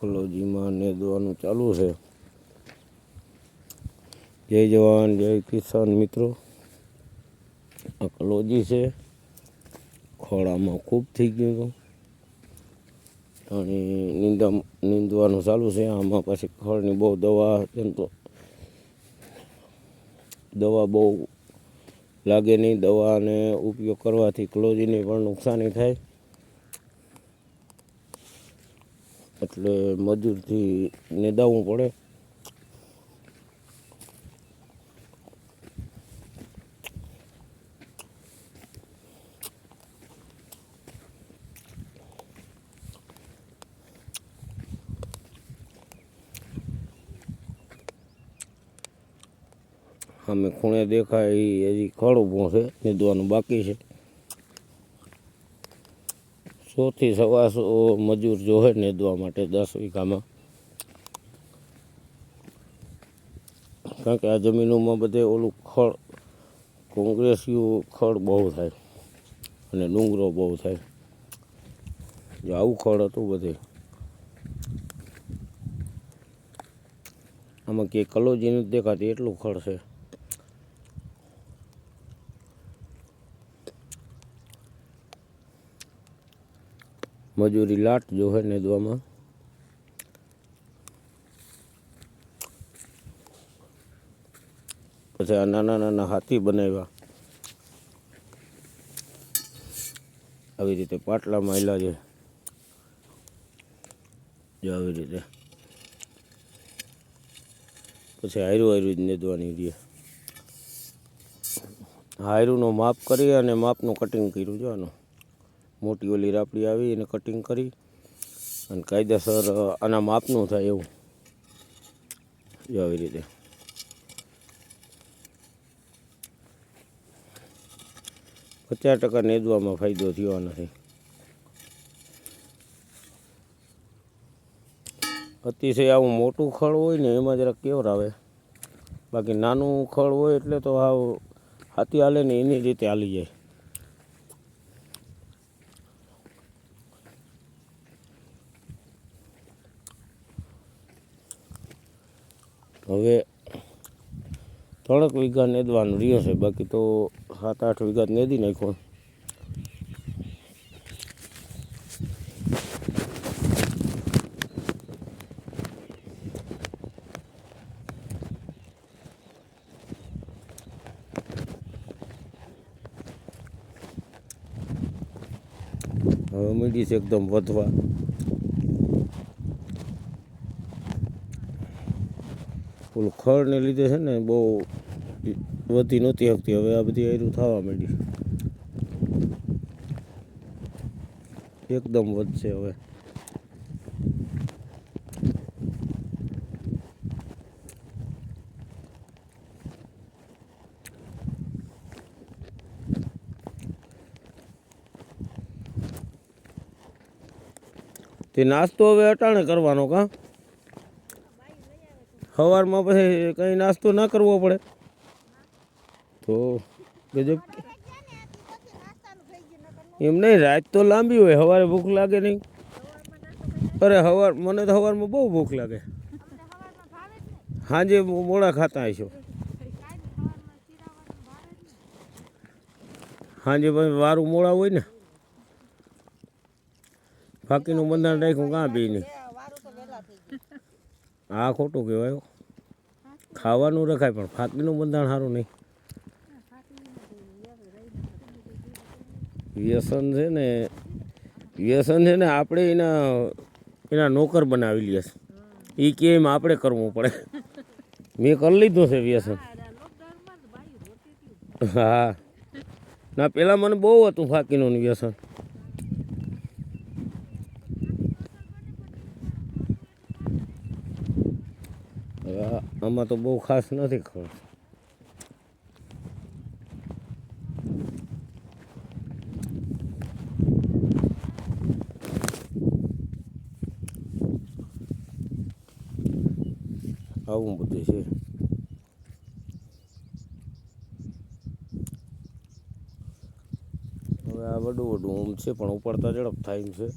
કલોજીમાં નેદવાનું ચાલુ છે. જય જવાન, જય કિસાન મિત્રો. આ કલોજી છે. ખોળામાં ખૂબ થઈ ગયું હતું. અને નીંદા, નીંદવાનું ચાલુ છે. આમાં પછી ખળની બહુ દવા જંતુ દવા બહુ લાગે નહીં. દવાને ઉપયોગ કરવાથી ક્લોજીને પણ નુકસાની થાય. એટલે મજૂરથી નિદાવવું પડે. અમે ખૂણે દેખાય એ હજી ખડ ઊભું છે, નીંદવાનું બાકી છે. સોથી સવાસો મજૂર જોહે નેદવા માટે દસ વીઘામાં. કારણ કે આ જમીનોમાં બધે ઓલું ખળ કોંગ્રેસિયું ખળ બહુ થાય અને ડુંગરો બહુ થાય. જો આવું ખળ હતું બધે. આમાં કે કલોજી નથી દેખાતી, એટલું ખળ છે. મજૂરી લાટ જો હે નેદવામાં પછી આ નાના નાના હાથી બનાવ્યા. આવી રીતે પાટલા માયલા છે. જો આવી રીતે. પછી હાયરું હાયરું જ નેદવાની રહે. હાયરુંનું માપ કરી અને માપનું કટિંગ કર્યું જોવાનું મોટી ઓલી રાપડી આવી એને કટિંગ કરી અને કાયદેસર આના માપનું થાય એવું. આવી રીતે. પચાસ ટકા નેદવામાં ફાયદો થયો નથી અતિશય આવું મોટું ખળ હોય ને એમાં જરાક કેવર આવે. બાકી નાનું ખળ હોય એટલે તો હાવ હાથી હાલે ને એની રીતે હાલી જાય. હવે ત્રણેક વીઘા નેદવાનું રહ્યો છે, બાકી તો સાત, આઠ વીઘા નેદી નાખ્યો. હવે મીડી છે એકદમ વધવા. ઓલું ખળને લીધે છે ને બહુ વધી નહોતી શકતી હવે આ બધી આયરું થવા માંડી. એકદમ વધશે હવે. તે નાસ્તો હવે અટાણે કરવાનો કાં? સવારમાં પછી કંઈ નાસ્તો ના કરવો પડે. તો ગજબ એમ નહીં, રાત તો લાંબી હોય સવારે ભૂખ લાગે નહીં. અરે સવાર મને તો સવારમાં બહુ ભૂખ લાગે. સાંજે મોડા ખાતા હશો. સાંજે પછી વારું મોડા હોય ને. બાકીનું બંધારણ રાખ્યું, કાં બી નહીં આ ખોટું કહેવાય. ખાવાનું રખાય, પણ ફાકીનું બંધાણ સારું નહીં. વ્યસન છે ને, વ્યસન છે ને આપણે એના એના નોકર બનાવી લઈએ એ કે એમ આપણે કરવું પડે. મેં કરી લીધું છે વ્યસન. હા. ના પહેલાં મને બહુ હતું ફાકીનું વ્યસન હવે આ- આમાં તો બહુ ખાસ નથી ખબર. આવું બધું છે. હવે આ વડું વડું ઊંઘ છે, પણ ઉપાડતા ઝડપ થાય છે.